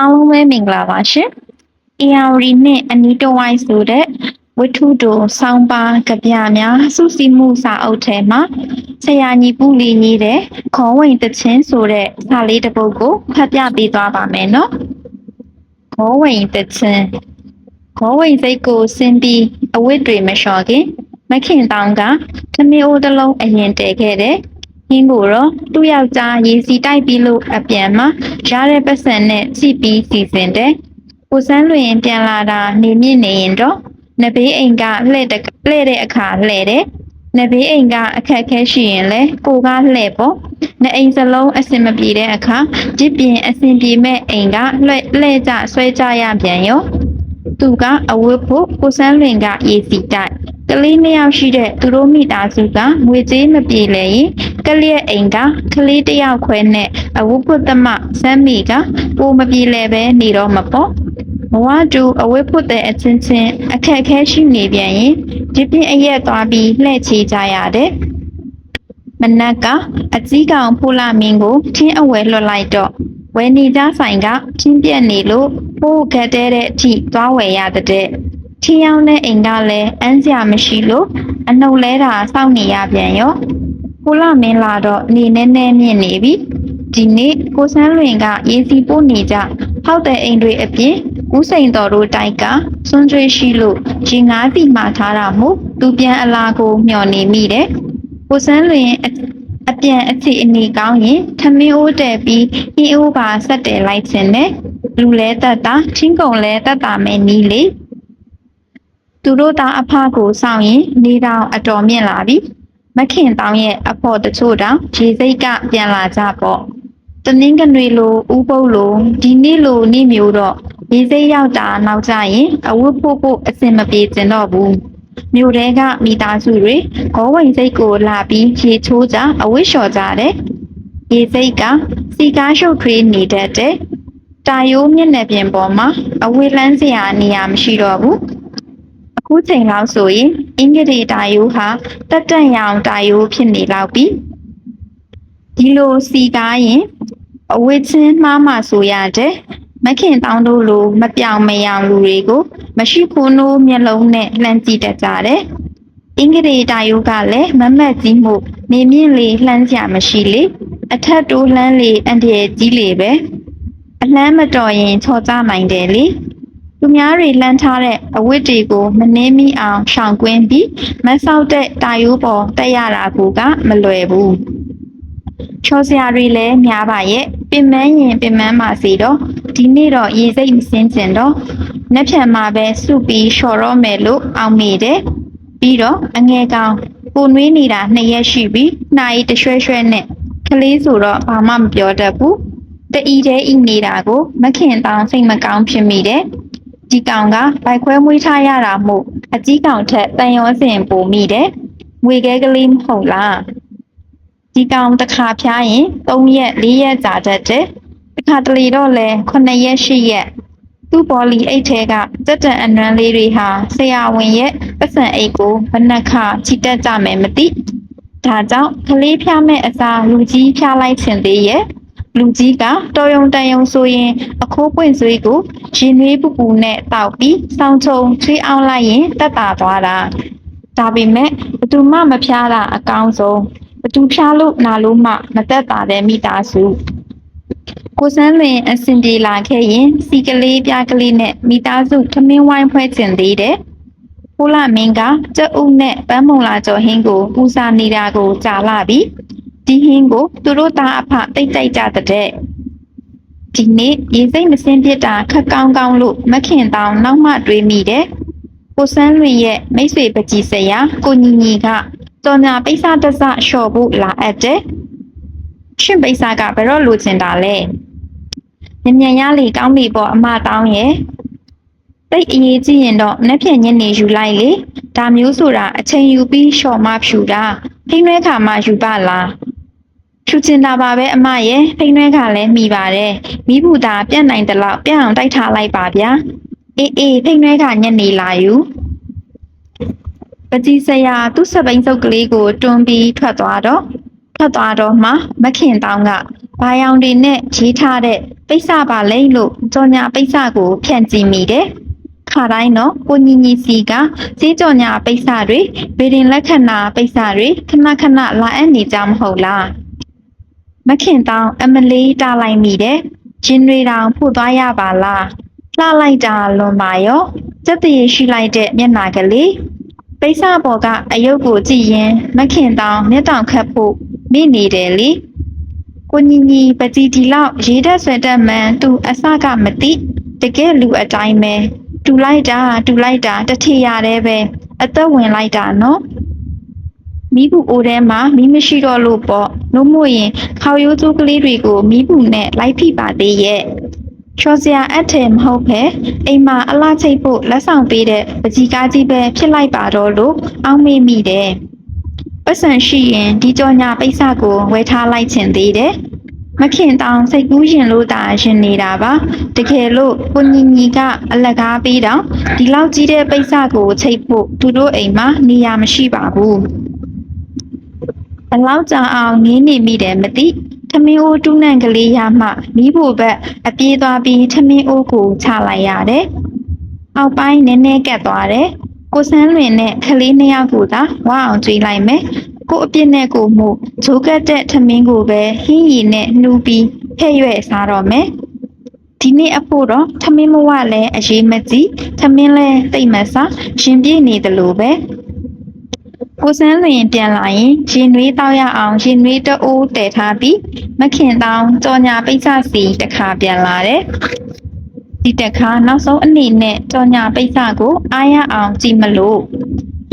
အားလုံးပဲမင်္ဂလာပါရှင်။ ARD နဲ့အနီးတစ်ဝိုက်ဆိုတဲ့ဝတ္ထုတိုဆောင်းပါးကြပြများစုစည်းမှုစာအုပ်ထဲမှာဆရာညီပူလီကြီးတဲ့ခေါ်ဝင်တချင်းဆိုတဲ့စာလေးတစ်ပုဒ်ကိုဖတ်ပြပေးသွားပါမယ်နော်။ခေါ်ဝင်တချင်းခေါ်ဝင်စိတ်ကိုစင်းပြီးအဝတ်တွေမလျှော်ခင်မခင်တောင်ကသမီးအိုးတစ်လုံးအရင်တည်ခဲ့တဲ့ ဟင်းကိုတော့သူ့ယောက်ျားရေစီတိုက်ပြီးလို့အပြန်မှာရတဲ့ပတ်စံနဲ့စီပြီးစီစဉ်တယ်။ကိုစန်းလွင်ပြန်လာတာနေမြင့်နေရင်တော့နဘေးအိမ်ကလှဲ့တဲ့လှဲ့တဲ့အခါလှဲ့တယ်။နဘေးအိမ်ကအခက်ခဲရှိရင်လဲကိုကလှဲ့ပေါ့။နေအိမ်စလုံးအဆင်မပြေတဲ့အခါကြစ်ပြင်အဆင်ပြေမဲ့အိမ်ကလှဲ့လှဲ့ကြဆွဲကြရပြန်ရော။ သူကအဝတ်ဖို့ကိုစန်းလွင်ကရေစီတိုက်ကလေးနှစ်ယောက်ရှိတဲ့သူတို့မိသားစုကငွေကြေးမပြေလည်ရင်ကလျက်အိမ်ကကလေးတစ်ယောက်ခွဲနဲ့အဝတ်ဖို့သမစမ်းမီကပိုမပြေလည်ပဲနေတော့မပေါ့ဘဝတူအဝတ်ဖို့တဲ့အချင်းချင်းအခက်အခဲရှိနေပြန်ရင်ဒီပြင်းအရက်သွားပြီးလှည့်ချေကြရတယ်မနက်ကအကြီးကောင်ဖူလာမင်းကိုထင်းအဝဲလွှတ်လိုက်တော့ဝယ်နေကြဆိုင်ကပြင်းပြက်နေလို့ ပိုးခက်တဲ့အထိသွားဝယ်ရတဲ့ထင်းရောင်းတဲ့အိမ်ကလည်းအန်းစရာမရှိလို့အနှုတ်လဲတာစောင့်နေရပြန်ရောဖူလာမင်းလာတော့နေနေနဲ့မြင့်နေပြီဒီနေ့ကိုစန်းလွင်ကရေစီပို့နေကြဟောက်တဲ့အိမ်တွေအပြင်ဦးစိန်တော်တို့တိုက်ကစွန့်ကြွေးရှိလို့ရင်ငါးစီမှာထားတာမို့သူပြန်အလာကိုမျှော်နေမိတယ်ကိုစန်းလွင်အအပြန်အချီအနေကောင်းရင်ထမင်းအိုးတဲ့ပြီးဟင်းအိုးပါဆက်တယ်လိုက်ခြင်းနဲ့ လူလဲတက်တာချင်းကုံလဲတက်တာမဲနီးလေသူတို့သားအဖကိုစောင့်ရင်နေတောင်အတော်မြင့်လာပြီမခင်တောင်ရဲ့အဖို့တချို့တောင်ခြေစိတ်ကပြန်လာကြပေါ့တနင်္ဂနွေလိုဥပုပ်လိုဒီနေ့လိုနေ့မျိုးတော့ဒီစိတ်ရောက်တာနောက်ကြရင်အဝတ်ဖို့ဖို့အစင်မပြေကျင်တော့ဘူးမြို့တဲကမိသားစုတွေဂောဝင်စိတ်ကိုလာပြီးရေချိုးကြအဝတ်လျှော်ကြတယ်။ရေစိတ်ကစီကားရှုပ်ထွေးနေတတ်တယ်။ တာယိုးမျက်နှာပြင်ပေါ်မှာအဝတ်လန်းစရာနေရာမရှိတော့ဘူး။အခုချိန်လောက်ဆိုရင်အင်္ဂလိပ်တာယိုးဟာတက်တက်ရောင်တာယိုးဖြစ်နေလောက်ပြီ။ဒီလိုစီကားရင်အဝတ်ချင်းမှားမှဆိုရတယ်။မခင်တောင်းတို့လိုမပြောင်မယောင်လူတွေကိုမရှိခိုးနိုးမျက်လုံးနဲ့လှမ်းကြည့်တတ်ကြတယ်။အင်္ဂလိပ်တာယုကလည်းမမတ်ကြီးမှုနေမြင့်လေလှမ်းစရာမရှိလေအထက်တိုးလှမ်းလေအန်တရယ်ကြီးလေပဲ အလှမ်းမတော်ရင်ချော်ကြနိုင်တယ်လေသူများတွေလှမ်းထားတဲ့အဝတ်တွေကိုမနှင်းမိအောင်ရှောင်ကွင်းပြီးမဆောက်တဲ့တာယိုးပေါ်တက်ရတာကမလွယ်ဘူးချောစရာတွေလည်းများပါရဲ့ပင်မန်းရင်ပင်မန်းပါစေတော့ဒီနေ့တော့ရေစိတ်မစင်းကျင်တော့နှက်ဖြန်မှာပဲစုပြီးလျှော်တော့မယ်လို့အောင်မိတယ်ပြီးတော့အငယ်ကောင်ကိုနွေးနေတာနှစ်ရက်ရှိပြီနှာရီတရွှဲရွှဲနဲ့ကလေးဆိုတော့ဘာမှမပြောတတ်ဘူး တအီတဲ့ဤနေတာကိုမခင်တောင်စိတ်မကောင်းဖြစ်မိတယ်ဒီကောင်ကဘိုက်ခွဲမွေးထားရတာမို့အကြီးကောင်ထက်တန်ရောစင်ပိုမိတယ်ငွေခဲကလေးမဟုတ်လားဒီကောင်တစ်ခါဖျားရင်3ရက်4ရက်ကြာတတ်တယ်တစ်ခါတလေတော့လဲ9ရက်10ရက်သူ့ဘောလီအိတ်ထဲကတက်တန်အနွမ်းလေးတွေဟာဆရာဝန်ရဲ့ပတ်စံအိတ်ကိုဘဏ္ဍခချီတက်ကြမယ်မသိဒါကြောင့်ကလေးဖျားမဲ့အစားလူကြီးဖျားလိုက်ချင်သေးရဲ့ လူကြီးကတော်ယုံတန်ယုံဆိုရင် အခိုးပွင့်ဆွေးကိုရင်နွေးပူပူနဲ့တောက်ပြီးစောင်းချုံချွေးအောင်လိုက်ရင်တက်တာသွားတာဒါပေမဲ့ဘသူမှမဖျားတာအကောင်းဆုံးဘသူဖျားလို့နာလို့မှမသက်တာတဲ့မိသားစုကိုစန်းလွင်အစင်ပြေလာခဲ့ရင် စီကလေးပြားကလေးနဲ့မိသားစုထမင်းဝိုင်းဖွဲ့ကျင်သေးတယ်ကိုလာမင်းကကြက်ဥနဲ့ပန်းမုံလာကျော်ဟင်းကိုပူစာနေတာကိုကြာလာပြီ ဒီဟင်းကိုသူတို့သားအဖတိတ်တိတ်ကြတဲ့ဒီနေ့ရေစိတ်မစင်းပြစ်တာခက်ကောင်းကောင်းလို့မခင်တောင်နောက်မှတွေးမိတယ်ကိုစန်းလွင်ရဲ့မိတ်ဆွေပကြီးစရာကိုညီညီကတော်ညာပိဿတစလျှော်ဖို့လာအပ်တယ်။ရှင်ပိဿကဘယ်တော့လိုချင်တာလဲ။ညဉ့်ညံရလေကောင်းပြီပေါ့အမတောင်းရဲ့။တိတ်အရေးကြီးရင်တော့နှက်ဖြန်ညနေယူလိုက်လေ။ဒါမျိုးဆိုတာအချိန်ယူပြီးလျှော်မဖြူတာ။ဖိနှဲခါမှယူပါလား။ ဖြူချင်တာပါပဲအမရဲ့ဖိနှဲခါလည်းမိပါတယ်။မိဘူးသားပြတ်နိုင်တဲ့လောက်ပြတ်အောင်တိုက်ထားလိုက်ပါဗျာ။အေးအေးဖိတ်နှဲကညနေလာယူပကြီးစရာသူ့စပိန်စုပ်ကလေးကိုတွန်းပြီးထွက်သွားတော့ထွက်သွားတော့မှမခင်တောင်းကဘာယောင်တွေနဲ့ရေးထားတဲ့ပိဿပါလိမ့်လို့ကြော်ညာပိဿကိုဖြန့်ကြည့်မိတယ်ခါတိုင်းတော့ကိုညီညီစီကစေးကြော်ညာပိဿတွေဗေဒင်လက္ခဏာပိဿတွေခဏခဏလာအပ်နေကြမဟုတ်လား မခင်တောင်အမလေးတားလိုက်မိတယ်ဂျင်းတွေတောင်ဖို့သွားရပါလားလှလိုက်တာလွန်ပါရောစက်တရေရှိလိုက်တဲ့မျက်နှာကလေးပိဿပေါ်ကအယုတ်ကိုကြည့်ရင်မခင်တောင်မျက်တောင်ခတ်ဖို့မိနေတယ်လေကိုညီညီပတိဒီလောက်ရေးတတ်ဆွဲတတ်မှန်သူအစကမသိတကယ်လူအတိုင်းပဲတူလိုက်တာတူလိုက်တာတထေရတယ်ပဲအသက်ဝင်လိုက်တာနော် မိဘူးအိုထဲမှာမီးမရှိတော့လို့ပေါ့လို့မို့ရင်ခေါရိုးကျိုးကလေးတွေကိုမိဘူးနဲ့လိုက်ဖိပါသေးရဲ့ချော်စရာအထည်မဟုတ်ပဲအိမ်မှာအလားချိတ်ဖို့လက်ဆောင်ပေးတဲ့ပကြီးကားကြီးပဲဖြစ်လိုက်ပါတော့လို့အောက်မေ့မိတယ်ပတ်စံရှိရင်ဒီကြောညာပိဿကိုဝယ်ထားလိုက်ခြင်းသေးတယ်။မခင်တောင်စိတ်ကူးရင်လို့တာရှင်နေတာပါ။တကယ်လို့ကိုညီညီကအလကားပေးတော့ဒီလောက်ကြီးတဲ့ပိဿကိုချိတ်ဖို့သူတို့အိမ်မှာနေရာမရှိပါဘူး။ ဘလောက်ကြာအောင်ငင်းနေမိတယ်မသိ။ထမင်းအိုးတူးနံကလေးရမှမိဖို့ဘက်အပြေးသွားပြီးထမင်းအိုးကိုချလိုက်ရတယ်။အောက်ပိုင်းနည်းနည်းကတ်သွားတယ်။ကိုစန်းလွင်နဲ့ကလေးနှစ်ယောက်ကိုသာဝါအောင်ကြွေးလိုက်မယ်။ကိုအပြစ်နဲ့ကိုမှုဂျိုးကတ်တဲ့ထမင်းကိုပဲဟင်းရီနဲ့နှူးပြီးဖဲ့ရွက်စားတော့မယ်။ဒီနေ့အဖို့တော့ထမင်းမဝလဲအရေးမကြီးထမင်းလဲတိတ်မစားရှင်ပြေးနေတယ်လို့ပဲ။ ကိုစန်းလွင်ပြန်လာရင်ရင်နွေးတောက်ရအောင်ရင်နွေးတအိုးတည်ထားပြီးမခင်တောင်ကြော်ညာပိတ်စစီတစ်ခါပြန်လာတယ်။ဒီတက်ခါနောက်ဆုံးအနေနဲ့ကြော်ညာပိတ်စကိုအားရအောင်ကြည့်မလို့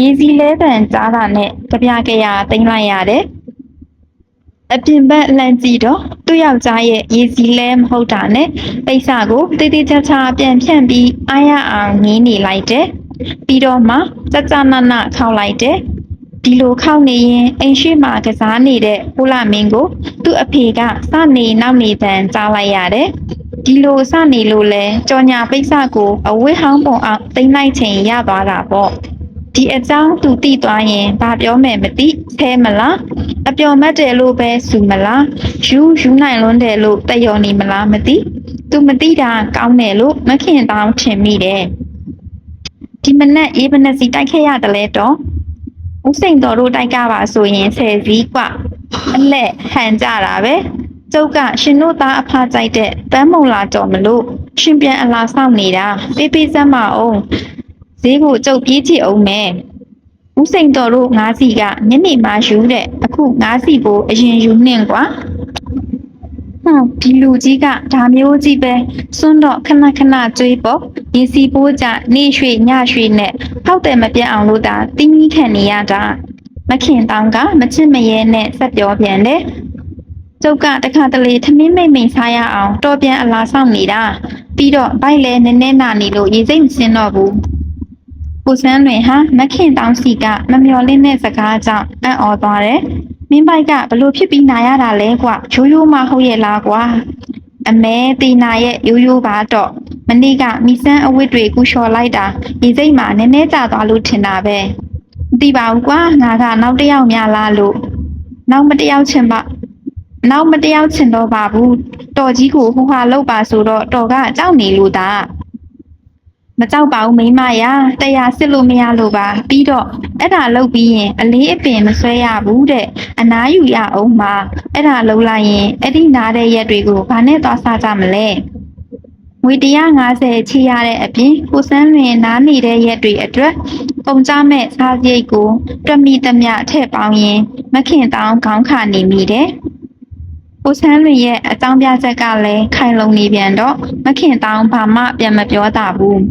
ရေစီလဲတန်ကြားတာနဲ့ကြပြကြရာတင်လိုက်ရတယ်အပြင်ဘက်လှမ်းကြည့်တော့သူ့ယောက်ျားရဲ့ရေစီလဲမဟုတ်တာနဲ့ပိတ်စကိုတိတိကျကျပြန်ဖြန့်ပြီးအားရအောင်ငင်းနေလိုက်တယ်ပြီးတော့မှကြကြနနခောက်လိုက်တယ် ဒီလိုခောက်နေရင်အိမ်ရှိမှာကစားနေတဲ့ကိုလာမင်းကို သူ့အဖေကစနေနောက်နေတန်ကြားလိုက်ရတယ်ဒီလိုစနေလို့လဲကြော်ညာပိတ်စကိုအဝတ်ဟောင်းပုံအောင်တိမ့်လိုက်ချိန်ရသွားတာပေါ့ဒီအကြောင်းသူသိသွားရင်ဘာပြောမယ်မသိဆဲမလားအပျော်မတ်တယ်လို့ပဲစူမလားယူယူနိုင်လွန်းတယ်လို့တယော်နေမလားမသိသူမသိတာကောင်းတယ်လို့မခင်တောင်းထင်မိတယ်ဒီမနက်အေးဘနက်စီတိုက်ခဲ့ရတယ်လဲတော့ ဦးစိန်တော်တို့တိုက်ကပါဆိုရင်ဆယ်စည်းกว่าအလက်ဟန်ကြတာပဲကျုပ်ကရှင်တို့သားအဖကြိုက်တဲ့ပန်းမုံလာကြော်မလို့ရှင်ပြန်အလားဆောင်နေတာပေးပေးစမ်းမအောင်ဈေးကိုကျုပ်ပြေးကြည့်အောင်မယ်ဦးစိန်တော်တို့ငါးစီကညနေမှယူတဲ့အခုငါးစီကိုအရင်ယူနှင့်ကွာဟွန်းဒီလူကြီးကဒါမျိုးကြီးပဲစွန်းတော့ခဏခဏကြွေးပေါ့ ရစီပိုးကြနေရွှေညရွှေနဲ့ဖောက်တယ်မပြတ်အောင်လို့ဒါတင်းကြီးခံနေရတာမခင်တောင်းကမချစ်မရဲနဲ့ဆက်ပြောပြန်တယ်ကျုပ်ကတခါတလေထမင်းမိတ်မိန်စားရအောင်တော်ပြန်အလားဆောင်နေတာပြီးတော့ဘိုက်လဲနည်းနည်းနာနေလို့ရေစိတ်မစင်းတော့ဘူးကိုစန်းတွင်ဟာမခင်တောင်းစီကမမျော်လင့်တဲ့စကားကြောင့်အံ့ဩသွားတယ်မင်းပိုက်ကဘလို့ဖြစ်ပြီးနာရတာလဲကွရိုးရိုးမဟုတ်ရဲ့လားကွာအမဲတီနာရဲ့ရိုးရိုးပါတော့ မနေ့ကမိစမ်းအဝတ်တွေကူလျှော်လိုက်တာဒီစိတ်မှာနည်းနည်းကြာသွားလို့ထင်တာပဲမသိပါဘူးကွာငါကနောက်တစ်ယောက်များလားလို့နောက်မတစ်ယောက်ချင်ပါနောက်မတစ်ယောက်ချင်တော့ပါဘူးတော်ကြီးကိုဟိုဟာလောက်ပါဆိုတော့တော်ကကြောက်နေလို့တာမကြောက်ပါဘူးမိန်းမရာတရားစစ်လို့မရလို့ပါပြီးတော့အဲ့ဒါလုပ်ပြီးရင်အလေးအပင်မဆွဲရဘူးတဲ့အနားယူရအောင်မှာအဲ့ဒါလုပ်လိုက်ရင်အဲ့ဒီနားတဲ့ရက်တွေကိုဘာနဲ့သွားစားကြမလဲ ငွေ150ချီရတဲ့အပြင်ကိုစန်းလွင်နားနေတဲ့ရက်တွေအတွက်ပုံကြမဲ့စားစရိတ်ကိုတွက်မိသမျှထည့်ပေါင်းရင်မခင်တောင်းခေါင်းခါနေမိတယ် ကိုဆန်းလွင်ရဲ့အကြောင်းပြချက်ကလည်းခိုင်လုံနေပြန်တော့မခင်တောင်းဘာမှပြန်မပြောတာဘူး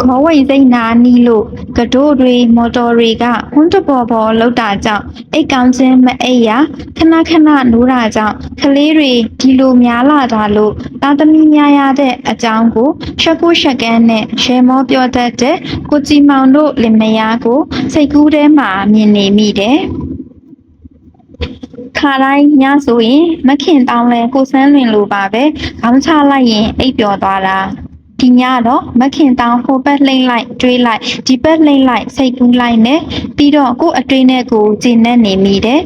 ခေါ်ဝိတ်စိတ်နာနီးလို့ကဒို့တွေမော်တော်တွေကဟွန်းတပေါ်ပေါ်လောက်တာကြောင့်အိတ်ကောင်းချင်းမအိပ်ရခဏခဏနိုးတာကြောင့်ကလေးတွေဒီလိုများလာတာလို့တာသမီများရတဲ့အကြောင်းကိုရှက်ကိုရှက်ကန်းနဲ့ရှယ်မောပြောတတ်တဲ့ကိုကြည်မောင်တို့လင်မယားကိုစိတ်ကူးထဲမှာမြင်နေမိတယ် ခါတိုင်းညဆိုရင်မခင်တောင်းလဲကိုစန်းလွင်လိုပါပဲခေါင်းချလိုက်ရင်အိပ်ပျော်သွားတာဒီညတော့မခင်တောင်းဟိုဘက်လှိမ့်လိုက်တွေးလိုက်ဒီဘက်လှိမ့်လိုက်စိတ်ကူးလိုက်နဲ့ပြီးတော့ကို့အတွင်းနဲ့ကိုကျဉ်နဲ့နေမိတယ်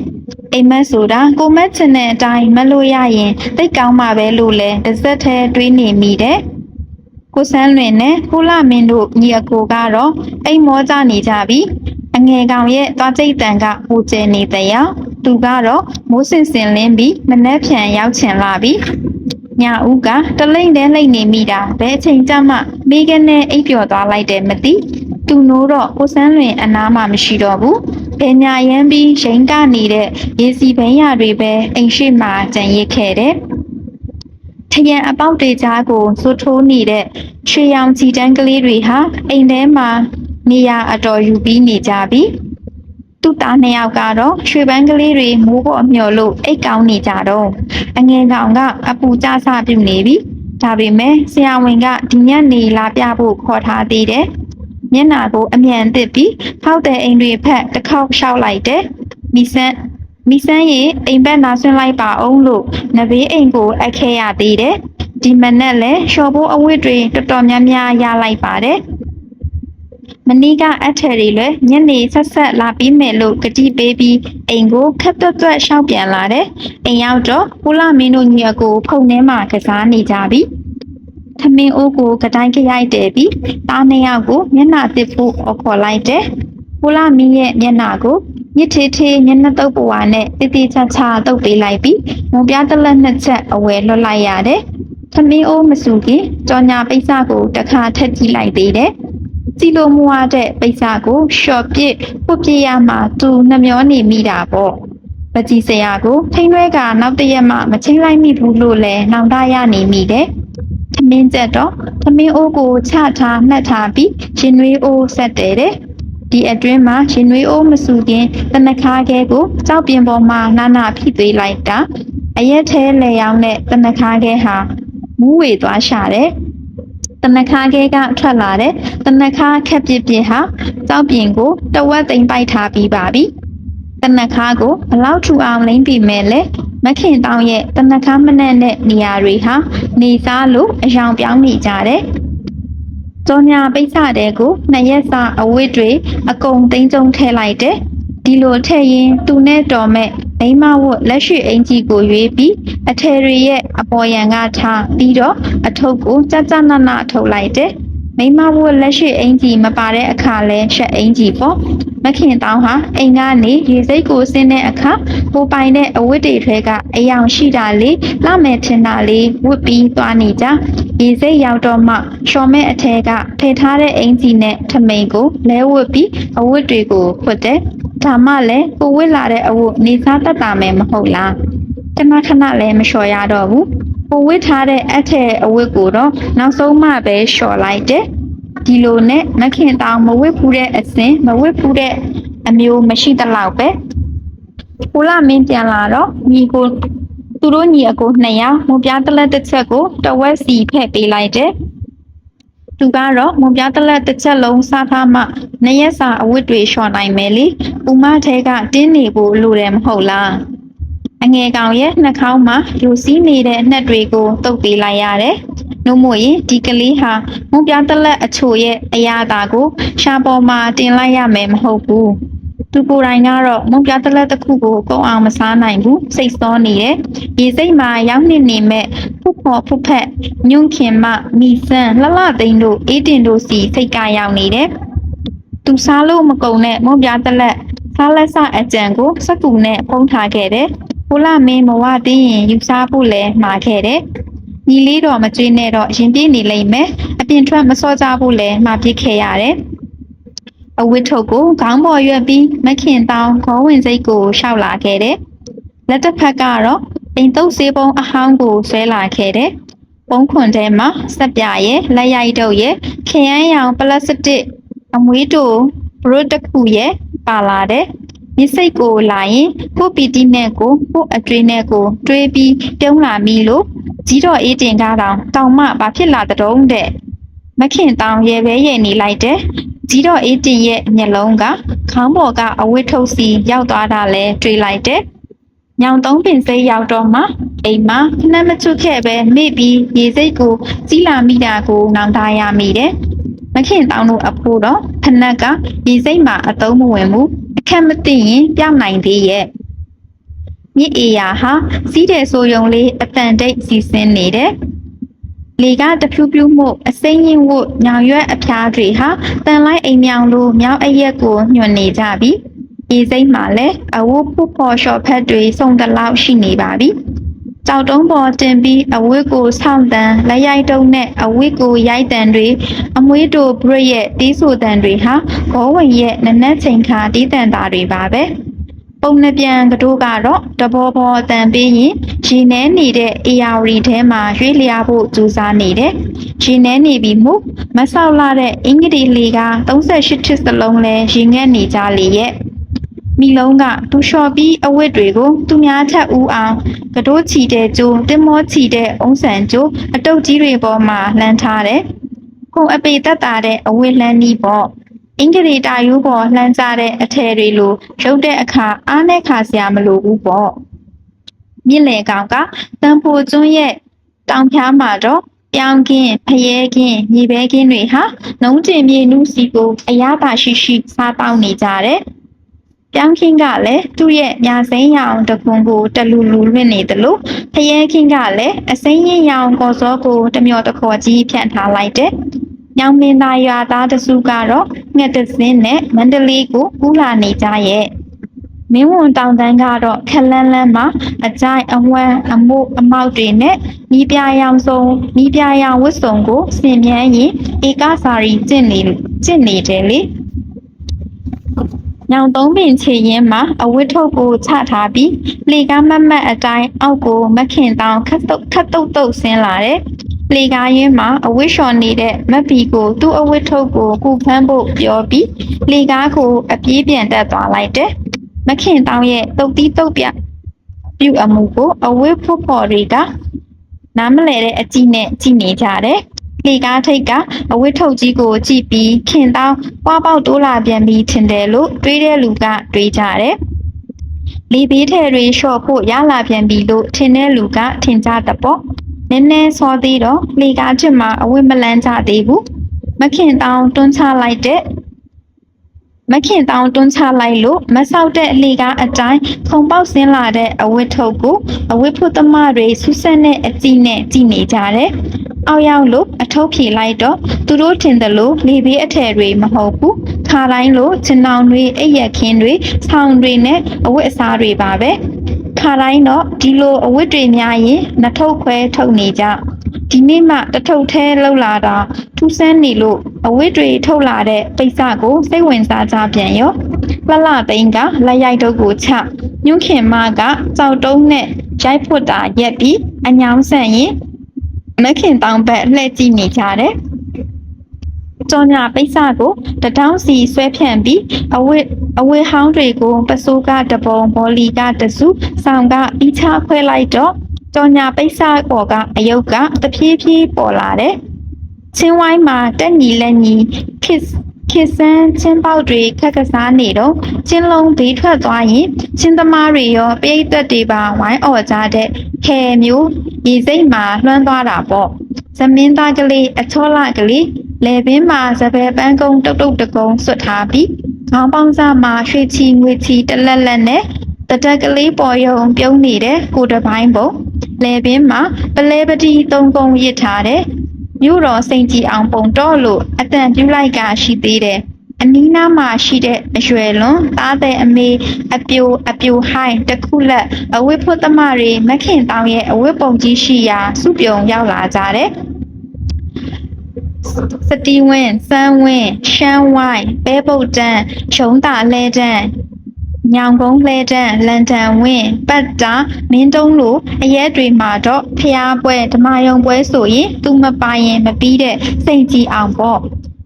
အိမ်မက်ဆိုတာကိုမက်ချင်တဲ့အတိုင်းမလို့ရရင်တိတ်ကောင်းမှာပဲလို့လဲတစ်စက်ထဲတွေးနေမိတယ်ကိုဆန်းလွင်နဲ့ကိုလာမင်းတို့ညီအကိုကတော့အိမ်မောကြနေကြပြီအငယ်ကောင်ရဲ့သွားကြိတ်တန်ကဟိုကျဲနေတဲ့ရောက် သူကတော့မိုးစင်စင်လင်းပြီးမနှက်ဖြန်ရောက်ချင်လာပြီညာဦးကတလိမ့်တဲ့လိမ့်နေမိတာဘယ်အချိန်ကျမှမိခနဲ့အိပ်ပျော်သွားလိုက်တယ်မသိသူနိုးတော့ကိုစန်းလွင်အနားမှမရှိတော့ဘူးဘယ်ညာရမ်းပြီးရိန်ကနေတဲ့ရေစီဘိန်းရတွေပဲအိမ်ရှိမှကြံရစ်ခဲ့တယ်ထရန်အပေါက်တွေကြားကိုစိုးထိုးနေတဲ့ချွေရောင်ကြည်တန်းကလေးတွေဟာအိမ်ထဲမှာနေရာအတော်ယူပြီးနေကြပြီ သူ့သားနှစ်ယောက်ကတော့ရွှေပန်းကလေးတွေမိုးပေါ်မျောလို့အိတ်ကောင်းနေကြတော့အငယ်ကောင်ကအပူကြဆပြုနေပြီဒါပေမဲ့ဆရာဝန်ကဒီညနေလာပြဖို့ခေါ်ထားသေးတယ်မျက်နာကိုအမြန်တစ်ပြီးဖောက်တဲ့အိမ်တွေဖက်တစ်ခေါက်လျှောက်လိုက်တယ်မိဆန်းမိဆန်းရေအိမ်ဘက်နာဆွင့်လိုက်ပါအောင်လို့နဘေးအိမ်ကိုအပ်ခဲ့ရသေးတယ်ဒီမနဲ့လဲလျှော်ဖို့အဝတ်တွေတော်တော်များများရလိုက်ပါတယ် မနီးကအထယ်တွေလည်းညနေဆက်ဆက်လာပြီးမယ်လို့ကတိပေးပြီးအိမ်ကိုခက်တွတ်တွတ်ရှောက်ပြန်လာတယ်။အိမ်ရောက်တော့ကိုလာမင်းတို့ညီအကိုဖုန်ထဲမှာကစားနေကြပြီ။ထမင်းအိုးကိုကတိုင်းကြရိုက်တယ်ပြီးသားနှစ်ယောက်ကိုမျက်နှာတစ်ဖို့ခေါ်လိုက်တယ်။ကိုလာမင်းရဲ့မျက်နှာကိုညစ်ထေးထေးညနှတုပ်ပွားနဲ့တိတိချာချာတုပ်ပေးလိုက်ပြီးမုံပြားတစ်လက်နှစ်ချက်အဝယ်လွတ်လိုက်ရတယ်။ထမင်းအိုးမစူခင်ကြော်ညာပိတ်စကိုတစ်ခါထက်ကြည့်လိုက်သေးတယ်။ စီလိုမွားတဲ့ပိတ်စာကိုရှော့ပစ်ပုတ်ပြရမှာသူနှမျောနေမိတာပေါ့ပကြီးစရာကိုထိန်ရွဲကနောက်တရက်မှမချင်းလိုက်မိဘူးလို့လဲနှောင်တရနေမိတယ်ထမင်းချက်တော့ထမင်းအိုးကိုချထားမှတ်ထားပြီးရှင်နွေးအိုးဆက်တယ်တဲ့ဒီအတွင်းမှာရှင်နွေးအိုးမစူခင်တနခါခဲကိုကြောက်ပြင်ပေါ်မှာနာနာဖိသေးလိုက်တာအရက်သေးလေရောင်းတဲ့တနခါခဲဟာမူးဝေသွားရှာတယ် တနခါခဲကထွက်လာတဲ့တနခါခက်ပြစ်ပြစ်ဟာကြောက်ပြင်ကိုတဝက်သိမ်းပိုက်ထားပြီးပါပြီတနခါကိုဘလောက်ထူအောင်လိမ့်ပြီးမဲ့လဲမခင်တောင်းရဲ့တနခါမနဲ့တဲ့နေရာတွေဟာနေစားလို့အယောင်ပြောင်းနေကြတယ်ကြောညာပိတ်စတဲ့ကိုနှစ်ရက်စာအဝတ်တွေအကုန်သိမ်းကျုံထည့်လိုက်တယ်ဒီလိုထည့်ရင်သူနဲ့တော်မဲ့ မိန်းမဝတ်လက်ရှိအင်ကြီးကိုရွေးပြီးအထယ်တွေရဲ့အပေါ်ယံကထားပြီးတော့အထုပ်ကိုကြကြနနထုတ်လိုက်တယ်မိန်းမဝတ်လက်ရှိအင်ကြီးမပါတဲ့အခါလဲရှက်အင်ကြီးပေါ့မခင်တောင်းဟာအိမ်ကနေရေစိတ်ကိုဆင်းတဲ့အခါကိုပိုင်တဲ့အဝတ်တွေထဲကအယောင်ရှိတာလေးလမယ်ထင်တာလေးဝတ်ပြီးသွားနေကြရေစိတ်ရောက်တော့မှရှော်မဲ့အထက်ကထည့်ထားတဲ့အင်ကြီးနဲ့ထမိန်ကိုလဲဝတ်ပြီးအဝတ်တွေကိုဖွတ်တယ် ဒါမှလည်းကိုဝစ်လာတဲ့အဝတ်နေစားတတ်တာမယ်မဟုတ်လားခဏခဏလည်းမလျှော်ရတော့ဘူးကိုဝစ်ထားတဲ့အထက်အဝတ်ကိုတော့နောက်ဆုံးမှပဲလျှော်လိုက်တယ်ဒီလိုနဲ့မခင်တောင်မဝစ်ဖူးတဲ့အစင်မဝစ်ဖူးတဲ့အမျိုးမရှိတလောက်ပဲကိုလာမင်းပြန်လာတော့ညီကိုသူတို့ညီအကိုနှစ်ယောက်မပြားတလက်တစ်ချက်ကိုတဝက်စီဖက်ပေးလိုက်တယ် သူကတော့မွန်ပြားတလက်တစ်ချက်လုံးစားထားမှနရက်စာအဝတ်တွေလျှော်နိုင်မယ်လေ။ဥမထဲကတင်းနေဖို့လိုတယ်မဟုတ်လား။အငယ်ကောင်ရဲ့နှာခေါင်းမှာယူစည်းနေတဲ့နှက်တွေကိုတုပ်ပေးလိုက်ရတယ်။နှုတ်မို့ရင်ဒီကလေးဟာမွန်ပြားတလက်အချိုရဲ့အရာသာကိုရှားပေါ်မှာတင်လိုက်ရမယ်မဟုတ်ဘူး။ သူကိုယ်တိုင်ကတော့မုံပြတလက်တစ်ခုကိုကုန်းအောင်မစားနိုင်ဘူးစိတ်စောနေတယ်။ရေစိတ်မှာရောက်နေနေမဲ့ဖုတ်ဖော်ဖုတ်ဖက်ညွန့်ခင်မမိဆန်းလှလှသိန်းတို့အေးတင်တို့စီစိတ်ကရောက်နေတယ်။သူစားလို့မကုန်တဲ့မုံပြတလက်စားလက်စအကြံကိုစက်ကူနဲ့ဖုံးထားခဲ့တယ်။ကိုလာမင်းမဝတင်းရင်ယူစားဖို့လဲမှာခဲ့တယ်။ညီလေးတော့မကြွေးနဲ့တော့ရင်ပြေးနေလိမ့်မယ်။အပြင်ထွက်မစောကြဖို့လဲမှာပြစ်ခဲ့ရတယ်။ အဝတ်ထုတ်ကိုခေါင်းပေါ်ရွက်ပြီးမခင်တောင်းခေါဝင်စိတ်ကိုရှောက်လာခဲ့တယ်။လက်တစ်ဖက်ကတော့အိမ်တုပ်စေးပုံအဟောင်းကိုဆွဲလာခဲ့တယ်။ပုံခွန်ထဲမှာစက်ပြရဲ့လက်ရိုက်တုပ်ရဲ့ခရမ်းရောင်ပလတ်စတစ်အမွေးတို့ဘရုတ်တစ်ခုရဲ့ပါလာတယ်။မြစ်စိတ်ကိုလာရင်ကိုပီတီနဲ့ကိုကိုအကျွေးနဲ့ကို တွေးပြီးတုံးလာမိလို့ကြီးတော်အေးတင်ကားတောင်တောင်မဘာဖြစ်လာတဲ့တုံးတဲ့ မခင်တောင်ရဲပဲရဲနေလိုက်တယ်ကြီးတော်အေးတင်ရဲ့မျက်လုံးကခေါင်းပေါ်ကအဝတ်ထုတ်စီရောက်သွားတာလဲတွေ့လိုက်တယ်။ညောင်သုံးပင်စိတ်ရောက်တော့မှအိမ်မှာခဏမချွတ်ခဲ့ပဲမိပြီးရေစိတ်ကိုစီးလာမိတာကိုနောင်တရမိတယ်။မခင်တောင်းတို့အဖိုးတော့ဖနက်ကရေစိတ်မှာအတုံးမဝင်ဘူးအခက်မသိရင်ပြောင်းနိုင်သေးရဲ့မြစ်အေယာဟာစီးတယ်ဆိုယုံလေးအတန်တိတ်စီစင်းနေတယ် လေကတဖြူးဖြူးမှုအစိမ့်ရင်ဝတ်ညောင်ရွက်အဖျားတွေဟာတန်လိုက်အိမ်မြောင်လိုမြောက်အရက်ကိုညွှန်နေကြပြီအေးစိမ့်မှာလည်းအဝတ်ဖုတ်ဖော်လျှော်ဖက်တွေစုံတလောက်ရှိနေပါပြီကြောက်တုံးပေါ်တင်ပြီးအဝတ်ကိုဆောင်းတန်လက်ရိုက်တုံးနဲ့အဝတ်ကိုရိုက်တန်တွေအမွေးတို့ဘရစ်ရဲ့တီးဆိုတန်တွေဟာဘောဝင်ရဲ့နနက်ချိန်ခါတီးတန်တာတွေပါပဲ ပုံနှပြန်ကတို့ကတော့တဘောဘောအတန်ပေးရင်ရေနှဲနေတဲ့ AR ထဲမှာရွေးလျားဖို့ကြိုးစားနေတယ်။ရေနှဲနေပြီမို့မဆောက်လာတဲ့အင်္ဂလိပ်လေးက38ထစ်စလုံးလဲရေငက်နေကြလေရဲ့။မိလုံးကသူလျှော်ပြီးအဝတ်တွေကိုသူများထက်ဦးအောင်ကတို့ချီတဲ့ကျိုးတင်မောချီတဲ့အုံးဆန်ကျိုးအတုပ်ကြီးတွေပေါ်မှာလှမ်းထားတယ်။ခုံအပေတက်တာတဲ့အဝတ်လှမ်းနီးပေါ့။ အင်္ဂလိပ်တာယူပေါ်လှမ်းကြတဲ့အထည်တွေလိုရုပ်တဲ့အခါအားနဲ့ခါစရာမလိုဘူးပေါ့မြင့်လေကောင်ကတန်ဖိုကျွန်းရဲ့တောင်ဖျားမှာတော့ပြောင်းကင်းဖယဲကင်းမြေပဲကင်းတွေဟာနှုံးကျင်မြေနုစီကိုအရသာရှိရှိစားတောင်းနေကြတယ်ပြောင်းခင်းကလည်းသူ့ရဲ့ညာစိမ်းရောင်တကွန်ကိုတလူလူလွင့်နေတယ်လို့ဖယဲခင်းကလည်းအစိမ်းရင်ရောင်ကော်စောကိုတမျောတခေါ်ကြီးဖြန့်ထားလိုက်တယ်။ ညောင်မင်းသားရွာသားတစုကတော့ငှက်တစင်းနဲ့မန္တလေးကိုကူးလာနေကြရဲ့မင်းဝန်တောင်တန်းကတော့ခက်လန်းလန်းမှာအကြိုက်အဝမ်းအမို့အမောက်တွေနဲ့မိပြာရောင်စုံမိပြာရောင်ဝတ်စုံကိုဆင်မြန်းရင်ဧကစာရီကျင့်နေကျင့်နေတယ်လေညောင်သုံးပင်ခြေရင်းမှာအဝတ်ထုတ်ကိုချထားပြီးလေကားမတ်မတ်အတိုင်းအောက်ကိုမခင်တောင်ခတ်တုတ်ခတ်တုတ်တုတ်ဆင်းလာတယ် လေကားရင်းမှာအဝတ်လျှော်နေတဲ့မက်ပီကိုသူ့အဝတ်ထုတ်ကိုကူဖမ်းဖို့ပြောပြီးလေကားကိုအပြေးပြန်တက်သွားလိုက်တယ်မခင်တောင်ရဲ့တုတ်တီးတုတ်ပြပြုတ်အမှုကိုအဝတ်ဖို့ဖော်တွေကနားမလဲတဲ့အကြည့်နဲ့ကြည့်နေကြတယ်လေကားထိတ်ကအဝတ်ထုတ်ကြီးကိုကြည့်ပြီးခင်တောင်းပွားပေါက်တိုးလာပြန်ပြီးထင်တယ်လို့တွေးတဲ့လူကတွေးကြတယ်လေဘေးထဲတွေလျှော့ဖို့ရလာပြန်ပြီလို့ထင်တဲ့လူကထင်ကြတပေါ့ နည်းနည်းစောသေးတော့လေကားချစ်မှာအဝတ်မလန်းကြသေးဘူးမခင်တောင်းတွန်းချလိုက်တဲ့မခင်တောင်းတွန်းချလိုက်လို့မဆောက်တဲ့လေကားအတိုင်းခုံပေါက်ဆင်းလာတဲ့အဝတ်ထုတ်ကိုအဝတ်ဖို့သမားတွေဆူဆက်တဲ့အကြည့်နဲ့ကြည့်နေကြတယ်။အောက်ရောက်လို့အထုပ်ဖြေလိုက်တော့သူတို့ထင်တယ်လို့လေဘေးအထည်တွေမဟုတ်ဘူး။ခါတိုင်းလို့ချင်တောင်တွေအိပ်ရက်ခင်းတွေဆောင်းတွေနဲ့အဝတ်အစားတွေပါပဲ။ ခါတိုင်းတော့ဒီလိုအဝတ်တွေများရင်နှထုတ်ခွဲထုတ်နေကြ။ဒီနေ့မှတထုပ်သေးလှုပ်လာတာထူးဆန်းနေလို့အဝတ်တွေထုတ်လာတဲ့ပိစကိုစိတ်ဝင်စားကြပြန်ရောလှလှသိန်းကလက်ရိုက်တုပ်ကိုချညွန့်ခင်မကကြောက်တုံးနဲ့ရိုက်ဖွတ်တာရက်ပြီးအညောင်းဆန့်ရင်မခင်တောင်ဘက်လှည့်ကြည့်နေကြတယ် ကြောင်ညာပိစကိုတထောင်းစီဆွဲဖြန့်ပြီးအဝတ်အဝတ်ဟောင်းတွေကိုပစိုးကတပုံဘောလီကတစုဆောင်ကဤချခွဲလိုက်တော့ကြော်ညာပိတ်စပေါ်ကအယုတ်ကတဖြည်းဖြည်းပေါ်လာတယ်။ချင်းဝိုင်းမှာတက်ညီလက်ညီခစ်ခစ်ဆန်းချင်းပေါက်တွေခက်ကစားနေတော့ချင်းလုံးဘေးထွက်သွားရင်ချင်းသမားတွေရောပိတ်သက်တွေပါဝိုင်းអော်ကြတဲ့ခဲမျိုးရေစိတ်မှာလွှမ်းသွားတာပေါ့။သမင်းသားကလေးအချောလကလေး လေပင်မှာစပယ်ပန်းကုန်းတုတ်တုတ်တကုံဆွတ်ထားပြီးခေါင်းပေါင်းစားမှာရွှေချီငွေချီတလက်လက်နဲ့တတက်ကလေးပေါ်ယုံပြုံးနေတဲ့ကိုတပိုင်းပုံလေပင်မှာပလဲပတိသုံးကုံရစ်ထားတဲ့မြို့တော်စိန်ကြီးအောင်ပုံတော့လို့အတန်ပြူလိုက်ကရှိသေးတယ်အနီးနားမှာရှိတဲ့အရွယ်လွန်သားတဲ့အမေအပြိုအပြိုဟိုင်းတခုလက်အဝတ်ဖို့သမားတွေမခင်တောင်ရဲ့အဝတ်ပုံကြီးရှိရာစုပြုံရောက်လာကြတယ် စတီဝင်းစမ်းဝင်းရှမ်းဝိုင်းပဲပုတ်တန်းခြုံတာလဲတန်းညောင်ကုန်းလှဲတန်းလန်တန်ဝင်းပတ်တာမင်းတုံးလိုအရဲတွေမှာတော့ဖျားပွဲဓမာယုံပွဲဆိုရင်သူမပိုင်ရင်မပြီးတဲ့စိတ်ကြီးအောင်ပေါ့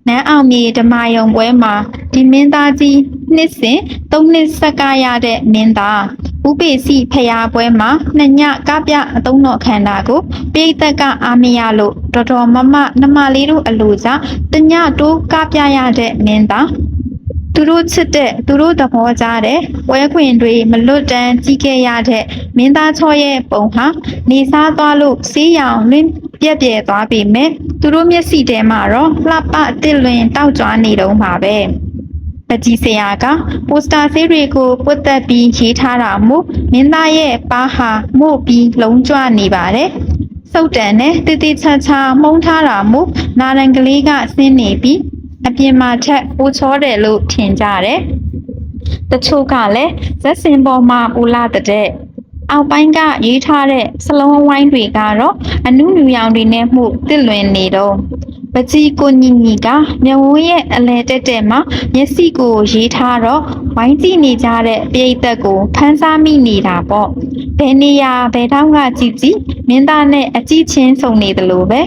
နန်းအောင်မြေဓမာယုံပွဲမှာဒီမင်းသားကြီးနှစ်စဉ်သုံးနှစ်ဆက်ကရတဲ့မင်းသား ဥပေစီဖျားပွဲမှာနှစ်ညကပြအသုံးတော်ခန္ဓာကိုပိဋကအာမရလို့တော်တော်မမနမလေးတို့အလိုကြတညတိုးကပြရတဲ့မင်းသားသူတို့ချစ်တဲ့သူတို့သဘောကျတဲ့ပွဲခွင်တွေမလွတ်တမ်းကြီးခဲ့ရတဲ့မင်းသားချောရဲ့ပုံဟာနေစားသွားလို့ဆေးရောင်လင်းပြက်ပြဲသွားပြီမဲ့သူတို့မျက်စိထဲမှာတော့လှပအစ်စ်လွင်တောက်ကြွားနေတော့မှာပဲ ပကြီးဆရာကပိုစတာဆေးတွေကိုပွတ်သက်ပြီးရေးထားတာမို့မင်းသားရဲ့ပါးဟာမို့ပြီးလုံးကျွနေပါတယ်။စုတ်တန်နဲ့တိတိချာချာမှုန်းထားတာမို့နာရန်ကလေးကဆင်းနေပြီးအပြင်မှာထက်ပိုချောတယ်လို့ထင်ကြတယ်။တချို့ကလည်းဇက်စင်ပေါ်မှာပူလာတဲ့ အောက်ပိုင်းကရေးထားတဲ့စလုံးအဝိုင်းတွေကတော့အနုနူရောင်တွေနဲ့မှုတစ်လွင်နေတော့ပကြီးကိုညီညီကမြဝန်းရဲ့အလဲတက်တက်မှာမျက်စိကိုရေးထားတော့ဝိုင်းကြည့်နေကြတဲ့ပြိသက်ကိုဖမ်းစားမိနေတာပေါ့ဘယ်နေရာဘယ်ထောင်းကကြည့်ကြည့်မင်းသားနဲ့အကြည့်ချင်းဆုံနေတယ်လို့ပဲ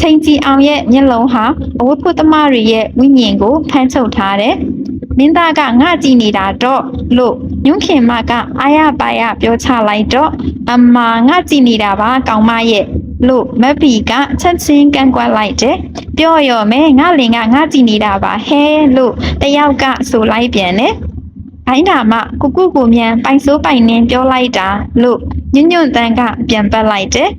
ချိန်ကြည်အောင်ရဲ့မျက်လုံးဟာအဝတ်ဖို့သမားတွေရဲ့ဝိညာဉ်ကိုဖမ်းချုပ်ထားတယ် မင်းသားကငှကြည့်နေတာတော့လို့ညွန့်ခင်မကအာရပါရပြောချလိုက်တော့အမငှကြည့်နေတာပါကောင်မရဲ့လို့မက်ပီကချက်ချင်းကန့်ကွက်လိုက်တယ်ပြောရော်မဲငါလင်ကငှကြည့်နေတာပါဟဲလို့တယောက်ကဆိုလိုက်ပြန်တယ်ဘိုင်းတာမကုကုကိုမြန်ပိုင်စိုးပိုင်နင်းပြောလိုက်တာလို့ညွန့်ညွန့်တန်းကပြန်ပတ်လိုက်တယ်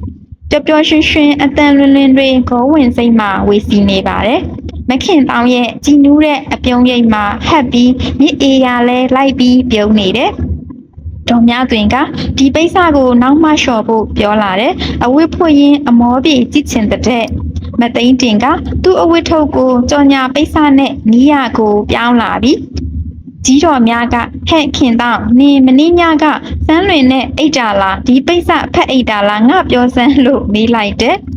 ပျော်ပျော်ရွှင်ရွှင်အတန်လွင်လွင်တွေဂောဝင်စိတ်မှဝေစီနေပါတယ် မခင်တောင်ရဲ့ကြည်နူးတဲ့အပြုံးရိပ်မှာဟက်ပြီးမြစ်အေးရလဲလိုက်ပြီးပြုံးနေတယ်။တော်များတွင်ကဒီပိဿကိုနောက်မှလျှော်ဖို့ပြောလာတယ်။အဝတ်ဖွင့်ရင်အမောပြေကြည့်ချင်တဲ့မသိန်းတင်ကသူ့အဝတ်ထုတ်ကိုကြော်ညာပိဿနဲ့နီးရကိုပြောင်းလာပြီးကြီးတော်များကဟဲ့ခင်တော့နေမင်းညကစမ်းလွင်နဲ့အိတ်တာလားဒီပိဿဖက်အိတ်တာလားငါပြောစမ်းလို့မေးလိုက်တယ်။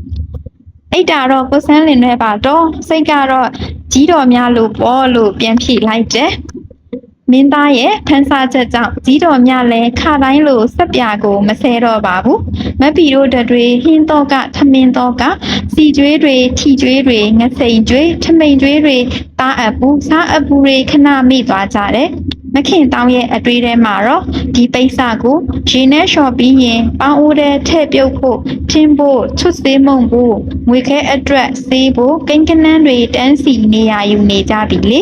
အိတ်တာတော့ကိုစန်းလင်နဲ့ပါတော့စိတ်ကတော့ကြီးတော်များလို့ပေါ့လို့ပြန်ဖြေလိုက်တယ်မင်းသားရဲ့ဖန်ဆာချက်ကြောင့်ကြီးတော်များလည်းခတိုင်းလိုစက်ပြာကိုမဆဲတော့ပါဘူးမက်ပီတို့တတွေဟင်းတော့ကထမင်းတော့ကစီကျွေးတွေထီကျွေးတွေငစိန်ကျွေးထမိန်ကျွေးတွေတားအပ်ပူစားအပ်ပူတွေခဏမိသွားကြတယ် မခင်တောင်းရဲ့အတွေးထဲမှာတော့ဒီပိဿကိုရေနဲ့လျှော်ပြီးရင်ပေါင်းအိုးတဲ့ထဲ့ပြုတ်ဖို့ထင်းဖို့ချွတ်စေးမုံဖို့ငွေခဲအတွက်စေးဖို့ကိန်းကနန်းတွေတန်းစီနေရယူနေကြပြီလေ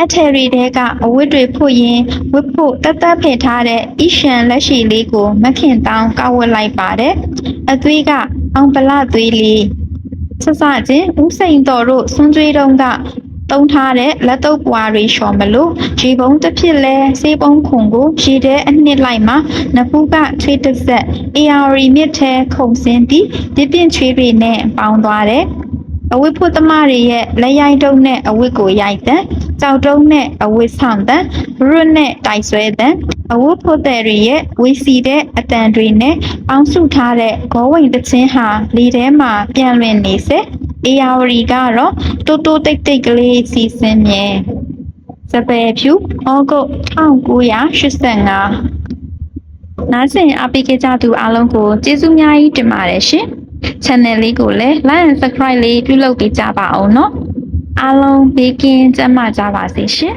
အထယ်ရီတဲကအဝတ်တွေဖို့ရင်ဝတ်ဖို့တတ်တတ်ဖင်ထားတဲ့အီရှန်လက်ရှိလေးကိုမခင်တောင်းကောက်ဝတ်လိုက်ပါတယ်အသွေးကအောင်ပလသွေးလေးဆဆချင်းဦးစိန်တော်တို့ဆွန်းကြွေးတုံးက တုံးထားတဲ့လက်တုပ်ပွားတွေလျှော်မလို့ခြေပုံးတစ်ဖြစ်လဲစေးပုံးခုံကိုခြေထဲအနှစ်လိုက်မှာနဖူးကထွေးတစ်ဆက် AR မြစ်ထဲခုံစင်းပြီးပြပြင်းချွေးတွေနဲ့ပေါင်းသွားတယ်အဝတ်ဖို့သမားတွေရဲ့လက်ရိုက်တုံးနဲ့အဝတ်ကိုရိုက်တဲ့ကြောက်တုံးနဲ့အဝတ်ဆောင်တဲ့ရွတ်နဲ့တိုက်ဆွဲတဲ့အဝတ်ဖို့တဲ့တွေရဲ့ဝီစီတဲ့အတန်တွေနဲ့ပေါင်းစုထားတဲ့ဂောဝင်တချင်းဟာလေထဲမှာပြန်လွင်နေစေ အေယာဝရီကတော့တိုးတိုးတိတ်တိတ်ကလေးစီစဉ်မြဲစပယ်ဖြူဩဂုတ်1985နားဆင်အားပေးခဲ့ကြသူအားလုံးကိုကျေးဇူးများကြီးတင်ပါတယ်ရှင် channel လေးကိုလည်း like and subscribe လေးပြုလုပ်ပေးကြပါအောင်နော်အားလုံးဘေးကင်းကျန်းမာကြပါစေရှင်